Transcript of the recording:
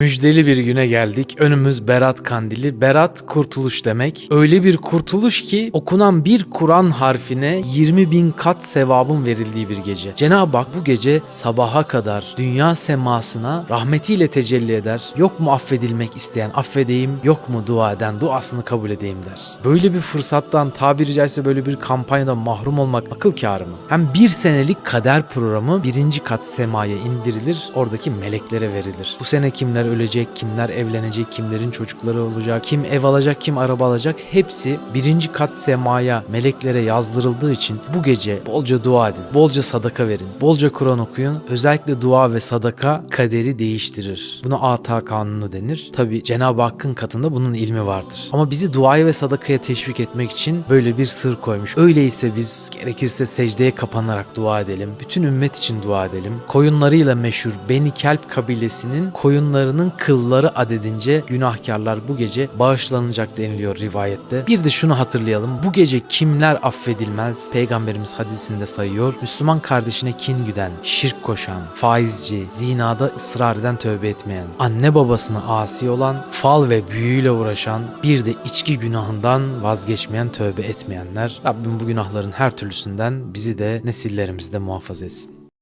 Müjdeli bir güne geldik. Önümüz Berat Kandili. Berat kurtuluş demek. Öyle bir kurtuluş ki okunan bir Kur'an harfine 20 bin kat sevabın verildiği bir gece. Cenab-ı Hak bu gece sabaha kadar dünya semasına rahmetiyle tecelli eder. Yok mu affedilmek isteyen affedeyim, yok mu dua eden duasını kabul edeyim der. Böyle bir fırsattan tabiri caizse böyle bir kampanyadan mahrum olmak akıl kârı mı? Hem bir senelik kader programı birinci kat semaya indirilir, oradaki meleklere verilir. Bu sene kimler ölecek, kimler evlenecek, kimlerin çocukları olacak, kim ev alacak, kim araba alacak hepsi birinci kat semaya meleklere yazdırıldığı için bu gece bolca dua edin, bolca sadaka verin, bolca Kur'an okuyun. Özellikle dua ve sadaka kaderi değiştirir. Buna ata kanunu denir. Tabi Cenab-ı Hakk'ın katında bunun ilmi vardır. Ama bizi duaya ve sadakaya teşvik etmek için böyle bir sır koymuş. Öyleyse biz gerekirse secdeye kapanarak dua edelim. Bütün ümmet için dua edelim. Koyunlarıyla meşhur Beni Kelp kabilesinin koyunlarının kılları adedince günahkarlar bu gece bağışlanacak deniliyor rivayette. Bir de şunu hatırlayalım. Bu gece kimler affedilmez? Peygamberimiz hadisinde sayıyor. Müslüman kardeşine kin güden, şirk koşan, faizci, zinada ısrar eden tövbe etmeyen, anne babasına asi olan, fal ve büyüyle uğraşan, bir de içki günahından vazgeçmeyen, tövbe etmeyenler. Rabbim bu günahların her türlüsünden bizi de nesillerimizde muhafaza etsin.